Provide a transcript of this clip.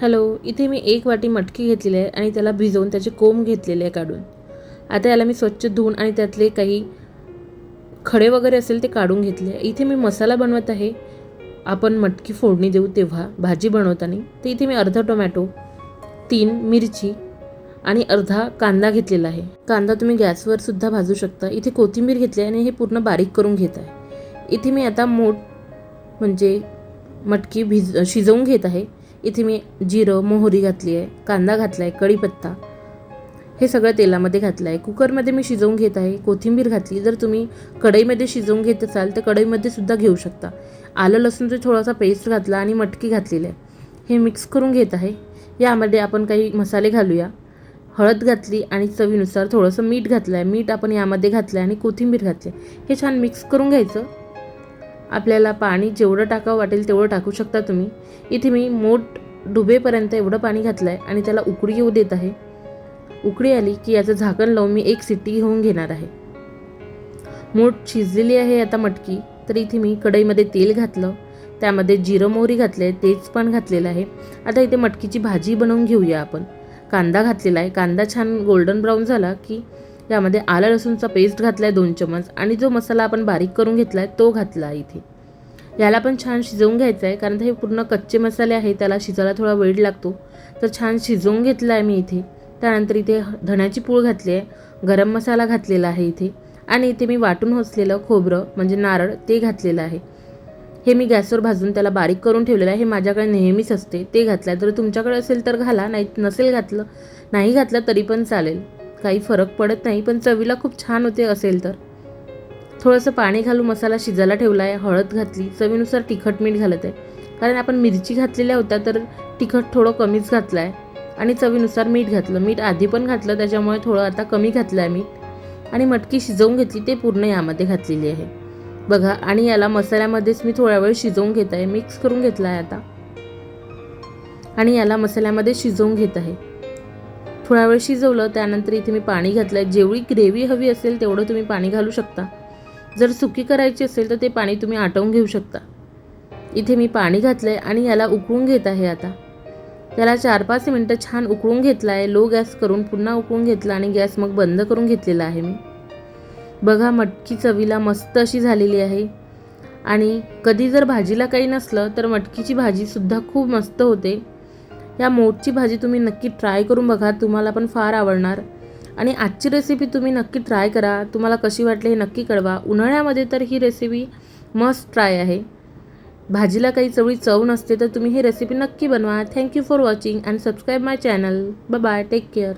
Hello इथे मी एक वाटी मटकी घेतलेली आहे आणि त्याला भिजवून त्याचे कोंब घेतलेले आहे काढून. आता याला मी स्वच्छ धुवून आणि त्यातले काही खडे वगैरे असेल ते काढून घेतले आहे. इथे मी मसाला बनवत आहे. आपण मटकी फोडणी देऊ तेव्हा भाजी बनवताना. तर इथे मी अर्धा टोमॅटो तीन मिरची आणि अर्धा कांदा घेतलेला आहे. कांदा तुम्ही गॅसवर सुद्धा भाजू शकता. इथे कोथिंबीर घेतली आहे आणि हे पूर्ण बारीक करून घेत आहे. इथे मी आता मोठ म्हणजे मटकी भिज शिजवून घेत आहे. इथे मी जिरं मोहरी घातली आहे कांदा घातला आहे कढीपत्ता. हे सगळं तेलामध्ये घातलं आहे कुकरमध्ये मी शिजवून घेत आहे कोथिंबीर घातली. जर तुम्ही कढईमध्ये शिजवून घेत असाल तर कढईमध्ये सुद्धा घेऊ शकता. आलं लसूणचा थोडासा पेस्ट घातला आणि मटकी घातलेली आहे. हे मिक्स करून घेत आहे. यामध्ये आपण काही मसाले घालूया. हळद घातली आणि चवीनुसार थोडंसं मीठ घातलं आहे मीठ आपण यामध्ये घातलं आहे आणि कोथिंबीर घातली हे छान मिक्स करून घ्यायचं. आपल्याला पाणी जेवढं टाकावं वाटेल तेवढं टाकू शकता तुम्ही. इथे मी मोठ डुबेपर्यंत एवढं पाणी घातलं आहे आणि त्याला उकळी येऊ देत आहे. उकळी आली की याचं झाकण लावून मी एक सिट्टी घेऊन घेणार आहे. मोठ शिजलेली आहे आता मटकी तर इथे मी कढईमध्ये तेल घातलं त्यामध्ये जिरं मोहरी घातले तेच पण घातलेलं आहे. आता इथे मटकीची भाजी बनवून घेऊया आपण. कांदा घातलेला आहे. कांदा छान गोल्डन ब्राऊन झाला की यामध्ये आलं लसूणचा पेस्ट घातला आहे दोन चमच आणि जो मसाला आपण बारीक करून घेतला आहे तो घातला आहे इथे. याला पण छान शिजवून घ्यायचं आहे कारण हे पूर्ण कच्चे मसाले आहे त्याला शिजायला थोडा वेळ लागतो. तर छान शिजवून घेतला आहे मी इथे. त्यानंतर इथे धण्याची पूळ घातली आहे गरम मसाला घातलेला आहे इथे. आणि इथे मी वाटून होचलेलं खोबरं म्हणजे नारळ ते घातलेलं आहे. हे मी गॅसवर भाजून त्याला बारीक करून ठेवलेलं आहे. हे माझ्याकडे नेहमीच असते. ते घातलं आहे तर तुमच्याकडे असेल तर घाला नाही नसेल घातलं नाही घातलं तरी पण चालेल. काही फरक पडत नाही पण चवीला खूप छान होते असेल तर. थोडंसं पाणी घालून मसाला शिजायला ठेवला आहे हळद घातली चवीनुसार तिखट मीठ घालत आहे कारण आपण मिरची घातलेल्या होत्या तर तिखट थोडं कमीच घातलं आहे आणि चवीनुसार मीठ घातलं. मीठ आधी पण घातलं त्याच्यामुळे थोडं आता कमी घातलं आहे मीठ. आणि मटकी शिजवून घेतली ते पूर्ण यामध्ये घातलेली आहे. बघा आणि याला मसाल्यामध्येच मी थोडा वेळ शिजवून घेत आहे. मिक्स करून घेतला आहे आता. आणि याला मसाल्यामध्ये शिजवून घेत आहे. थोडा वेळ शिजवलं त्यानंतर इथे मी पाणी घातलं आहे जेवढी ग्रेव्ही हवी असेल तेवढं तुम्ही पाणी घालू शकता. जर सुकी करायची असेल तर ते पाणी तुम्ही आटवून घेऊ शकता. इथे मी पाणी घातलं आहे आणि याला उकळून घेत आहे आता. त्याला चार पाच मिनटं छान उकळून घेतला आहे लो गॅस करून पुन्हा उकळून घेतला आणि गॅस मग बंद करून घेतलेला आहे मी. बघा मटकी चवीला मस्त अशी झालेली आहे. आणि कधी जर भाजीला काही नसलं तर मटकीची भाजीसुद्धा खूप मस्त होते. या मोठची भाजी तुम्ही नक्की ट्राय करून बघा. तुम्हाला पण फार आवडणार. आणि आजची रेसिपी तुम्ही नक्की ट्राय करा. तुम्हाला कशी वाटली हे नक्की कळवा. उन्हाळ्यामध्ये तर ही रेसिपी मस्ट ट्राय आहे. भाजीला काही चवळी चव नसते तर तुम्ही ही रेसिपी नक्की बनवा. Thank you for watching and subscribe my channel bye take care